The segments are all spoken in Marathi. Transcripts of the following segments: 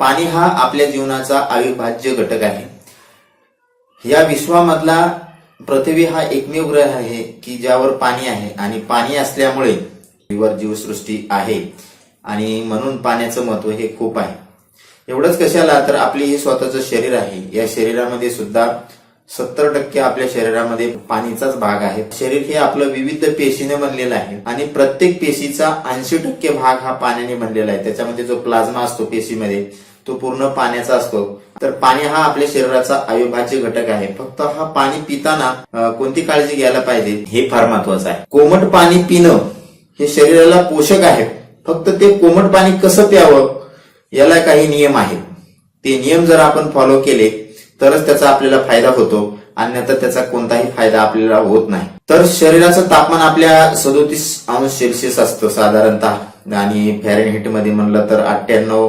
पाणी हा आपल्या जीवनाचा अविभाज्य घटक आहे. या विश्वामधला पृथ्वी हा एकमेव ग्रह आहे की ज्यावर पाणी आहे आणि पाणी असल्यामुळे जीवसृष्टी आहे आणि म्हणून पाण्याचं महत्त्व हे खूप आहे. एवढंच कशाला तर आपले हे स्वतःचं शरीर आहे. या शरीरामध्ये सुद्धा सत्तर टक्के आपल्या शरीरामध्ये पाणीचाच भाग आहे. शरीर हे आपलं विविध पेशीने बनलेलं आहे आणि प्रत्येक पेशीचा ऐंशी टक्के भाग हा पाण्याने बनलेला आहे. त्याच्यामध्ये जो प्लाझ्मा असतो पेशीमध्ये तो पूर्ण पाण्याचा असतो. तर पाणी हा आपल्या शरीराचा अविभाज्य घटक आहे. फक्त हा पाणी पिताना कोणती काळजी घ्यायला पाहिजे हे फार महत्वाचं आहे. कोमट पाणी पिणं हे शरीराला पोषक आहे. फक्त ते कोमट पाणी कसं प्यावं याला काही नियम आहेत. ते नियम जर आपण फॉलो केले तरच त्याचा आपल्याला फायदा होतो. अन्यथा त्याचा कोणताही फायदा आपल्याला होत नाही. तर शरीराचं तापमान आपल्या सदोतीस अंश सेल्सिअस असतं साधारणतः. आणि फॅरेनहीटमध्ये म्हणलं तर अठ्ठ्याण्णव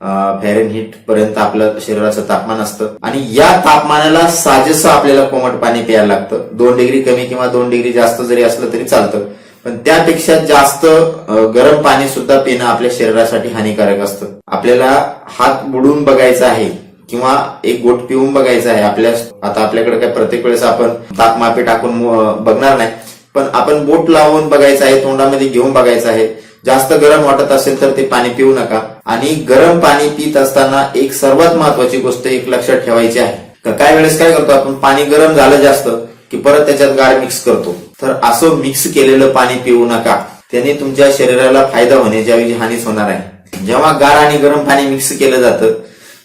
फॅरेनहीट पर्यंत आपलं शरीराचं तापमान असतं. आणि या तापमानाला साजेसं आपल्याला कोमट पाणी प्यायला लागतं. दोन डिग्री कमी किंवा दोन डिग्री जास्त जरी असलं तरी चालतं. पण त्यापेक्षा जास्त गरम पाणी सुद्धा पिणं आपल्या शरीरासाठी हानिकारक असतं. आपल्याला हात बुडून बघायचा आहे किंवा एक गोट पिऊन बघायचा आहे आपल्या आता आपल्याकडे काय प्रत्येक वेळेस आपण तापमापे टाकून बघणार नाही. पण आपण बोट लावून बघायचं आहे तोंडामध्ये घेऊन बघायचं आहे. जास्त गरम वाटत असेल तर ते पाणी पिऊ नका. आणि गरम पाणी पित असताना एक सर्वात महत्वाची गोष्ट एक लक्षात ठेवायची आहे. काय वेळेस काय करतो आपण? पाणी गरम झालं जास्त की परत त्याच्यात गाळ मिक्स करतो. तर असं मिक्स केलेलं पाणी पिऊ नका. त्याने तुमच्या शरीराला फायदा होण्याच्याऐवजी हानीच होणार आहे. जेव्हा गार आणि गरम पाणी मिक्स केलं जातं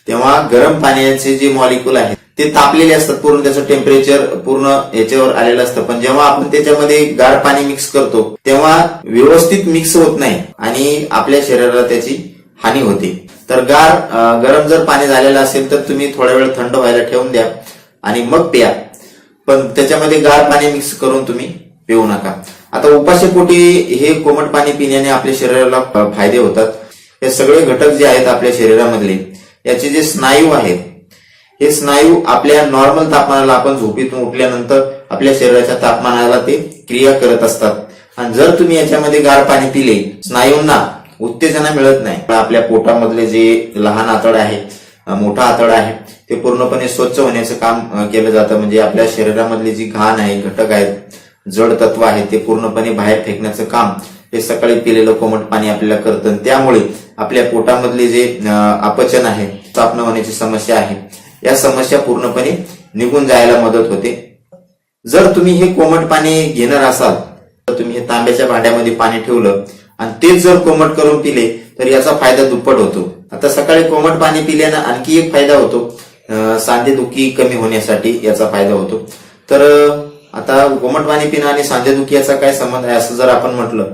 तेव्हा गरम पाण्याचे जे मॉलिक्युल आहेत ते तापलेले असतात. पूर्ण त्याचं टेम्परेचर पूर्ण याच्यावर आलेलं असतं. पण जेव्हा आपण त्याच्यामध्ये गार पाणी मिक्स करतो तेव्हा व्यवस्थित मिक्स होत नाही आणि आपल्या शरीराला त्याची हानी होते. तर गार गरम जर पाणी झालेलं असेल तर तुम्ही थोडा वेळ थंड व्हायला ठेवून द्या आणि मग प्या. पण त्याच्यामध्ये गार पाणी मिक्स करून तुम्ही पिऊ नका. आता उपाशीपोटी हे कोमट पाणी पिण्याने आपल्या शरीराला फायदे होतात. हे सगळे घटक जे आहेत आपल्या शरीरामधले याचे जे स्नायू आहेत हे स्नायू आपल्या नॉर्मल तापमानाला आपण झोपीतून उठल्यानंतर आपल्या शरीराच्या तापमानाला ते क्रिया करत असतात. आणि जर तुम्ही याच्यामध्ये गार पाणी पिले स्नायूंना उत्तेजना मिळत नाही. आपल्या पोटामधले जे लहान आतड आहे मोठा आतड आहे ते पूर्णपणे स्वच्छ होण्याचं काम केलं जातं. म्हणजे आपल्या शरीरामधली जी घाण आहे घटक आहेत जड तत्व आहे ते पूर्णपणे बाहेर फेकण्याचं काम हे सकाळी पिलेलं कोमट पाणी आपल्याला करतं. त्यामुळे आपल्या पोटामधले जे अपचन आहे स्थापना होण्याची समस्या आहे या समस्या पूर्णपणे निघून जायला मदत होते. जर तुम्ही हे कोमट पाणी घेणार असाल तर तुम्ही हे तांब्याच्या भांड्यामध्ये पाणी ठेवलं आणि तेच जर कोमट करून पिले तर याचा फायदा दुप्पट होतो. आता सकाळी कोमट पाणी पिल्यानं आणखी एक फायदा होतो. सांधेदुखी कमी होण्यासाठी याचा फायदा होतो. तर आता कोमट पाणी पिणं आणि सांधेदुखी याचा काय संबंध आहे असं जर आपण म्हटलं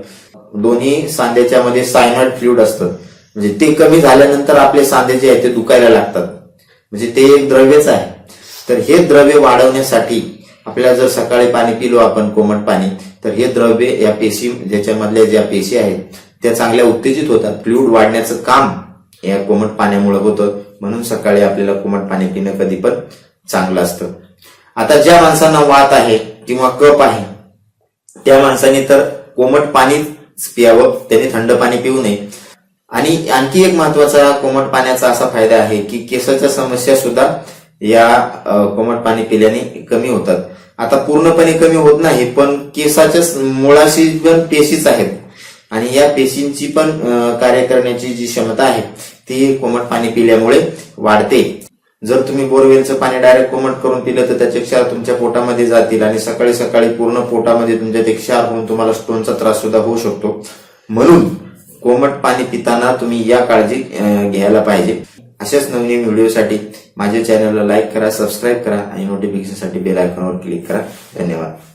दोन्ही सांध्याच्या मध्ये सायनॉइड फ्लुइड असतं. म्हणजे ते कमी झाल्यानंतर आपले सांधे जे आहेत ते दुखायला लागतात. म्हणजे ते एक द्रव्यच आहे. तर हे द्रव्य वाढवण्यासाठी आपल्याला जर सकाळी पाणी पिलो आपण कोमट पाणी तर हे द्रव्य या पेशी ज्याच्यामधल्या ज्या पेशी आहेत त्या चांगल्या उत्तेजित होतात. फ्लुइड वाढण्याचं काम या कोमट पाण्यामुळे होतं. म्हणून सकाळी आपल्याला कोमट पाणी पिणं कधी पण चांगलं असतं. आता ज्या माणसांना वात आहे किंवा कप आहे त्या माणसाने तर कोमट पाणीच पियावं त्याने थंड पाणी पिऊ नये. आणि आणखी एक महत्त्वाचा कोमट पाण्याचा असा फायदा आहे की केसाच्या समस्या सुद्धा या कोमट पाणी पिल्याने कमी होतात. आता पूर्णपणे कमी होत नाही पण केसाच्या मुळाशी पण पेशीच आहेत. आणि या पेशींची पण कार्य करण्याची जी क्षमता आहे ती कोमट पाणी पिल्यामुळे वाढते. जर तुम्ही बोरवेलचं पाणी डायरेक्ट कोमट करून पिलं तर त्याचे क्षार तुमच्या पोटामध्ये जातील आणि सकाळी सकाळी पूर्ण पोटामध्ये तुमच्या ते क्षार होऊन तुम्हाला स्टोनचा त्रास सुद्धा होऊ शकतो. म्हणून कोमट पाणी पिताना तुम्ही या काळजी घ्यायला पाहिजे. अशाच नवीन व्हिडिओसाठी माझ्या चॅनलला लाईक करा सबस्क्राईब करा आणि नोटिफिकेशनसाठी बेल आयकॉनवर क्लिक करा. धन्यवाद.